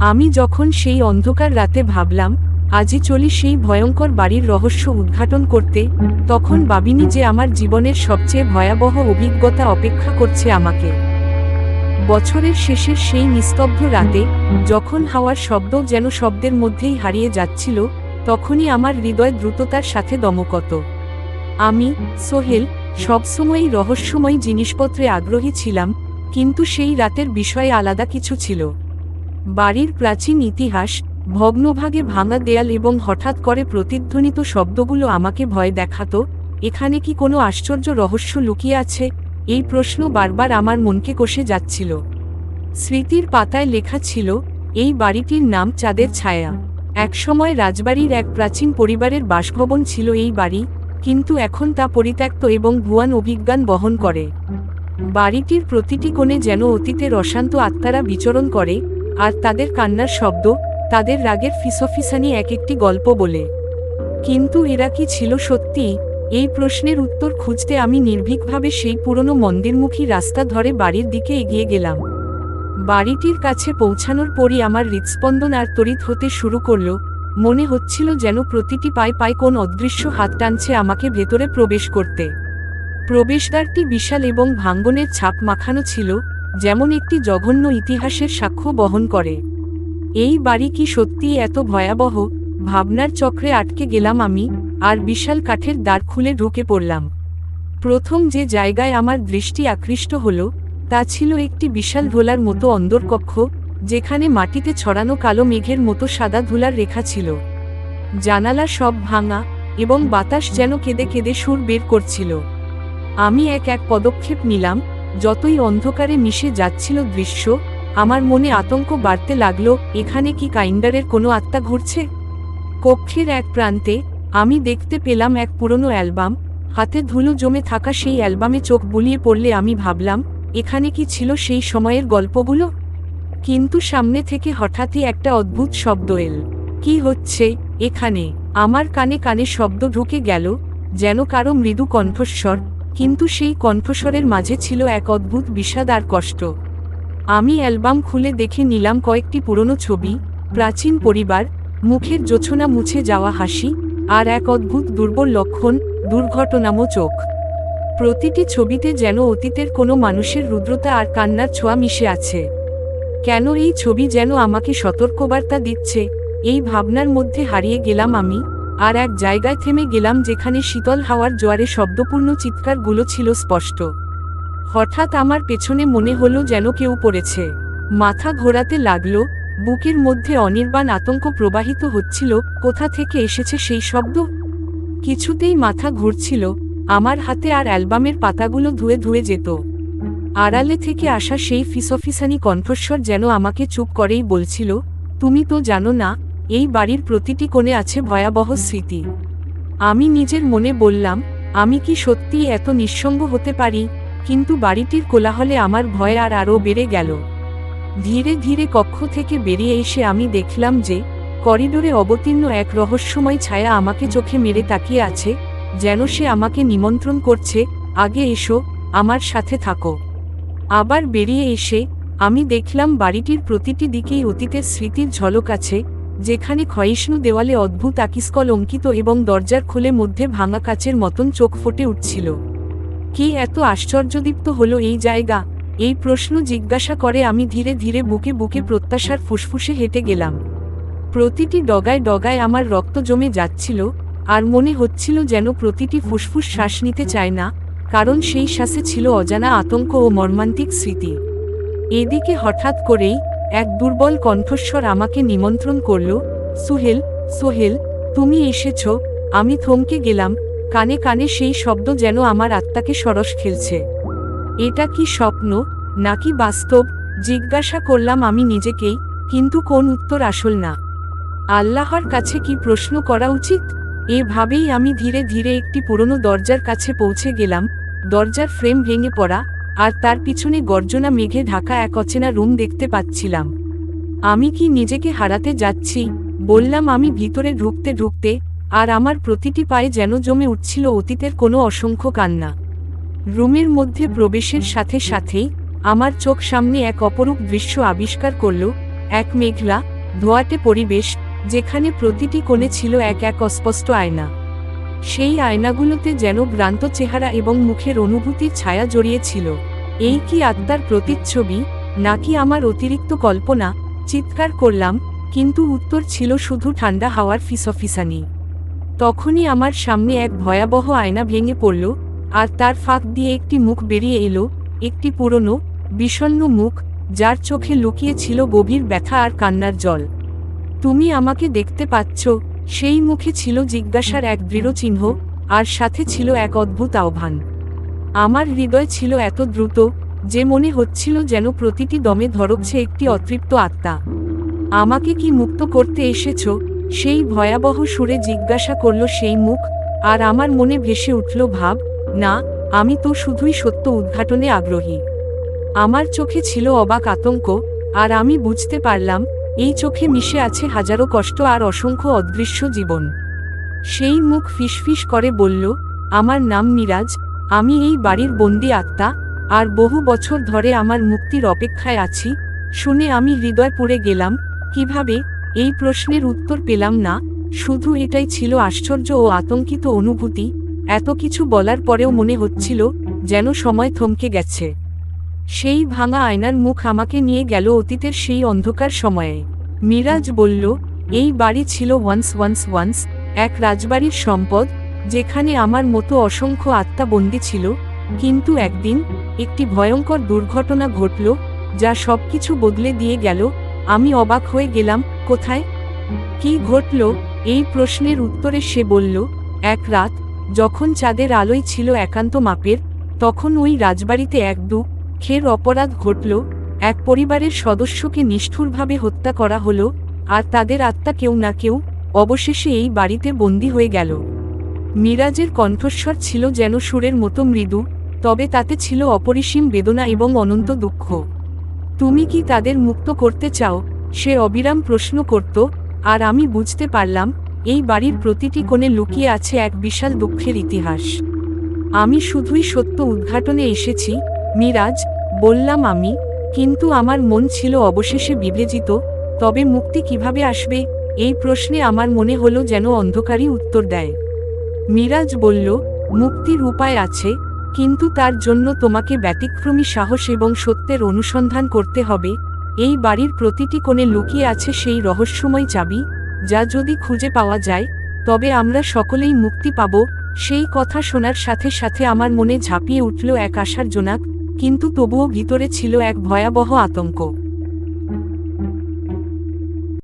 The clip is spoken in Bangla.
আমি যখন সেই অন্ধকার রাতে ভাবলাম, আজই চলি সেই ভয়ঙ্কর বাড়ির রহস্য উদ্ঘাটন করতে, তখন ভাবিনি যে আমার জীবনের সবচেয়ে ভয়াবহ অভিজ্ঞতা অপেক্ষা করছে আমাকে। বছরের শেষের সেই নিস্তব্ধ রাতে, যখন হাওয়ার শব্দ যেন শব্দের মধ্যেই হারিয়ে যাচ্ছিল, তখনই আমার হৃদয় দ্রুততার সাথে দমকত। আমি, সোহেল, সবসময়ই রহস্যময় জিনিসপত্রে আগ্রহী ছিলাম, কিন্তু সেই রাতের বিষয়ে আলাদা কিছু ছিল। বাড়ির প্রাচীন ইতিহাস, ভগ্নভাগে ভাঙা দেয়াল এবং হঠাৎ করে প্রতিধ্বনিত শব্দগুলো আমাকে ভয় দেখাত, এখানে কি কোনো আশ্চর্য রহস্য লুকিয়ে আছে? এই প্রশ্ন বারবার আমার মনকে কষে যাচ্ছিল। স্মৃতির পাতায় লেখা ছিল, এই বাড়িটির নাম চাঁদের ছায়া। একসময় রাজবাড়ির এক প্রাচীন পরিবারের বাসভবন ছিল এই বাড়ি, কিন্তু এখন তা পরিত্যক্ত এবং ভুয়ান অভিজ্ঞান বহন করে। বাড়িটির প্রতিটি কোণে যেন অতীতের অশান্ত আত্মারা বিচরণ করে আর তাদের কান্নার শব্দ, তাদের রাগের ফিসফিসানি এক একটি গল্প বলে। কিন্তু এরা কি ছিল সত্যি? এই প্রশ্নের উত্তর খুঁজতে আমি নির্ভীকভাবে সেই পুরনো মন্দিরমুখী রাস্তা ধরে বাড়ির দিকে এগিয়ে গেলাম। বাড়িটির কাছে পৌঁছানোর পরই আমার হৃৎস্পন্দন আর তড়িৎ হতে শুরু করল। মনে হচ্ছিল যেন প্রতিটি পায়ে পায়ে কোন অদৃশ্য হাত টানছে আমাকে ভেতরে প্রবেশ করতে। প্রবেশদ্বারটি বিশাল এবং ভাঙ্গনের ছাপ মাখানো ছিল। যেমন একটি জঘন্য ইতিহাসের সাক্ষ্য বহন করে। এই বাড়ি কি সত্যিই এত ভয়াবহ? ভাবনার চক্রে আটকে গেলাম আমি, আর বিশাল কাঠের দ্বার খুলে ঢুকে পড়লাম। প্রথম যে জায়গায় আমার দৃষ্টি আকৃষ্ট হল, তা ছিল একটি বিশাল ধোলার মতো অন্দরকক্ষ যেখানে মাটিতে ছড়ানো কালো মেঘের মতো সাদা ধুলার রেখা ছিল। জানালা সব ভাঙা, এবং বাতাস যেন কেঁদে কেঁদে সুর বের করছিল। আমি এক এক পদক্ষেপ নিলাম যতই অন্ধকারে মিশে যাচ্ছিল দৃশ্য, আমার মনে আতঙ্ক বাড়তে লাগল, এখানে কি কাইন্ডারের কোনো আত্মা ঘুরছে? কক্ষের এক প্রান্তে আমি দেখতে পেলাম এক পুরনো অ্যালবাম, হাতে ধুলো জমে থাকা সেই অ্যালবামে চোখ বুলিয়ে পড়লে আমি ভাবলাম, এখানে কি ছিল সেই সময়ের গল্পগুলো? কিন্তু সামনে থেকে হঠাৎই একটা অদ্ভুত শব্দ এল। কি হচ্ছে? এখানে? আমার কানে কানে শব্দ ঢুকে গেল, যেন কারও মৃদু কণ্ঠস্বর কিন্তু সেই কণ্ঠস্বরের মাঝে ছিল এক অদ্ভুত বিষাদ আর কষ্ট। আমি অ্যালবাম খুলে দেখে নিলাম কয়েকটি পুরনো ছবি, প্রাচীন পরিবার, মুখের জোছনা মুছে যাওয়া হাসি, আর এক অদ্ভুত দুর্বল লক্ষণ, দুর্ঘটনামো চোখ। প্রতিটি ছবিতে যেন অতীতের কোনো মানুষের রুদ্রতা আর কান্নার ছোঁয়া মিশে আছে। কেন এই ছবি যেন আমাকে সতর্কবার্তা দিচ্ছে? এই ভাবনার মধ্যে হারিয়ে গেলাম আমি। আর এক জায়গায় থেমে গেলাম যেখানে শীতল হাওয়ার জোয়ারে শব্দপূর্ণ চিৎকারগুলো ছিল স্পষ্ট। হঠাৎ আমার পেছনে মনে হলো যেন কেউ পড়েছে। মাথা ঘোরাতে লাগল, বুকের মধ্যে অনির্বাণ আতঙ্ক প্রবাহিত হচ্ছিল, কোথা থেকে এসেছে সেই শব্দ? কিছুতেই মাথা ঘুরছিল, আমার হাতে আর অ্যালবামের পাতাগুলো ধুয়ে ধুয়ে যেত। আড়ালে থেকে আসা সেই ফিসফিসানি কণ্ঠস্বর যেন আমাকে চুপ করেই বলছিল, তুমি তো জানো না এই বাড়ির প্রতিটি কোণে আছে ভয়াবহ স্মৃতি। আমি নিজের মনে বললাম, আমি কি সত্যিই এত নিঃসঙ্গ হতে পারি? কিন্তু বাড়িটির কোলাহলে আমার ভয় আর আরও বেড়ে গেল। ধীরে ধীরে কক্ষ থেকে বেরিয়ে এসে আমি দেখলাম যে, করিডোরে অবতীর্ণ এক রহস্যময় ছায়া আমাকে চোখে মেরে তাকিয়ে আছে, যেন সে আমাকে নিমন্ত্রণ করছে, আগে এসো, আমার সাথে থাকো। আবার বেরিয়ে এসে আমি দেখলাম বাড়িটির প্রতিটি দিকেই অতীতের স্মৃতির ঝলক আছে যেখানে ক্ষয়িষ্ণু দেওয়ালে অদ্ভুত আকিস্কল অঙ্কিত এবং দরজার খোলে মধ্যে ভাঙা কাচের মতন চোখ ফুটে উঠছিল। কি এত আশ্চর্যদীপ্ত হলো এই জায়গা? এই প্রশ্ন জিজ্ঞাসা করে আমি ধীরে ধীরে বুকে বুকে প্রত্যাশার ফুসফুসে হেঁটে গেলাম। প্রতিটি ডগায় ডগায় আমার রক্ত জমে যাচ্ছিল, আর মনে হচ্ছিল যেন প্রতিটি ফুসফুস শ্বাস নিতে চায় না, কারণ সেই শ্বাসে ছিল অজানা আতঙ্ক ও মর্মান্তিক স্মৃতি। এদিকে হঠাৎ করেই এক দুর্বল কণ্ঠস্বর আমাকে নিমন্ত্রণ করল, সুহেল, সোহেল, তুমি এসেছ, আমি থমকে গেলাম, কানে কানে সেই শব্দ যেন আমার আত্মাকে সরস খেলছে। এটা কি স্বপ্ন, নাকি বাস্তব? জিজ্ঞাসা করলাম আমি নিজেকেই, কিন্তু কোন উত্তর আসল না। আল্লাহর কাছে কি প্রশ্ন করা উচিত? এভাবেই আমি ধীরে ধীরে একটি পুরনো দরজার কাছে পৌঁছে গেলাম, দরজার ফ্রেম ভেঙে পড়া আর তার পিছনে গর্জনা মেঘে ঢাকা এক অচেনা রুম দেখতে পাচ্ছিলাম। আমি কি নিজেকে হারাতে যাচ্ছি? বললাম আমি ভিতরে ঢুকতে ঢুকতে, আর আমার প্রতিটি পায়ে যেন জমে উঠছিল অতীতের কোনো অসংখ্য কান্না। রুমের মধ্যে প্রবেশের সাথে সাথেই আমার চোখ সামনে এক অপরূপ দৃশ্য আবিষ্কার করল, এক মেঘলা, ধোয়াটে পরিবেশ, যেখানে প্রতিটি কোণে ছিল এক এক অস্পষ্ট আয়না। সেই আয়নাগুলোতে যেন ভ্রান্ত চেহারা এবং মুখের অনুভূতির ছায়া জড়িয়েছিল। এই কি আত্মার প্রতিচ্ছবি, নাকি আমার অতিরিক্ত কল্পনা? চিৎকার করলাম, কিন্তু উত্তর ছিল শুধু ঠান্ডা হাওয়ার ফিসফিসানি। তখনই আমার সামনে এক ভয়াবহ আয়না ভেঙে পড়ল, আর তার ফাঁক দিয়ে একটি মুখ বেরিয়ে এলো, একটি পুরনো, বিষণ্ণ মুখ, যার চোখে লুকিয়ে ছিল গভীর ব্যথা আর কান্নার জল। তুমি আমাকে দেখতে পাচ্ছ সেই মুখে ছিল জিজ্ঞাসার এক দৃঢ় চিহ্ন, আর সাথে ছিল এক অদ্ভুত আহ্বান। আমার হৃদয় ছিল এত দ্রুত, যে মনে হচ্ছিল যেন প্রতিটি দমে ধরকছে একটি অতৃপ্ত আত্মা। আমাকে কি মুক্ত করতে এসেছ? সেই ভয়াবহ সুরে জিজ্ঞাসা করল সেই মুখ, আর আমার মনে ভেসে উঠল ভাব, না, আমি তো শুধুই সত্য উদ্ঘাটনে আগ্রহী। আমার চোখে ছিল অবাক আতঙ্ক, আর আমি বুঝতে পারলাম এই চোখে মিশে আছে হাজারো কষ্ট আর অসংখ্য অদৃশ্য জীবন। সেই মুখ ফিসফিস করে বলল, আমার নাম মিরাজ, আমি এই বাড়ির বন্দি আত্মা, আর বহু বছর ধরে আমার মুক্তির অপেক্ষায় আছি। শুনে আমি হৃদয় পড়ে গেলাম, কীভাবে? এই প্রশ্নের উত্তর পেলাম না, শুধু এটাই ছিল আশ্চর্য ও আতঙ্কিত অনুভূতি, এত কিছু বলার পরেও মনে হচ্ছিল, যেন সময় থমকে গেছে। সেই ভাঙা আয়নার মুখ আমাকে নিয়ে গেল অতীতের সেই অন্ধকার সময়ে। মিরাজ বলল, এই বাড়ি ছিল ওয়ান্স ওয়ান্স ওয়ান্স এক রাজবাড়ির সম্পদ, যেখানে আমার মতো অসংখ্য আত্মা বন্দী ছিল। কিন্তু একদিন একটি ভয়ঙ্কর দুর্ঘটনা ঘটল, যা সবকিছু বদলে দিয়ে গেল। আমি অবাক হয়ে গেলাম, কোথায়? কি ঘটল? এই প্রশ্নের উত্তরে সে বলল, এক রাত, যখন চাঁদের আলোয় ছিল একান্ত মাপের, তখন ওই রাজবাড়িতে এক দু খের অপরাধ ঘটল, এক পরিবারের সদস্যকে নিষ্ঠুরভাবে হত্যা করা হলো, আর তাদের আত্মা কেউ না কেউ, অবশেষে এই বাড়িতে বন্দী হয়ে গেল। মিরাজের কণ্ঠস্বর ছিল যেন সুরের মতো মৃদু, তবে তাতে ছিল অপরিসীম বেদনা এবং অনন্ত দুঃখ। তুমি কি তাদের মুক্ত করতে চাও? সে অবিরাম প্রশ্ন করত, আর আমি বুঝতে পারলাম, এই বাড়ির প্রতিটি কোণে লুকিয়ে আছে এক বিশাল দুঃখের ইতিহাস। আমি শুধুই সত্য উদ্ঘাটনে এসেছি মিরাজ, বললাম আমি, কিন্তু আমার মন ছিল অবশেষে বিভেজিত তবে মুক্তি কীভাবে আসবে? এই প্রশ্নে আমার মনে হলো যেন অন্ধকারই উত্তর দেয়। মিরাজ বলল, মুক্তির উপায় আছে, কিন্তু তার জন্য তোমাকে ব্যতিক্রমী সাহস এবং সত্যের অনুসন্ধান করতে হবে। এই বাড়ির প্রতিটি কোণে লুকিয়ে আছে সেই রহস্যময় চাবি, যা যদি খুঁজে পাওয়া যায়, তবে আমরা সকলেই মুক্তি পাব। সেই কথা শোনার সাথে সাথে আমার মনে ঝাঁপিয়ে উঠল এক আশার জোনাক কিন্তু তবুও ভিতরে ছিল এক ভয়াবহ আতঙ্ক।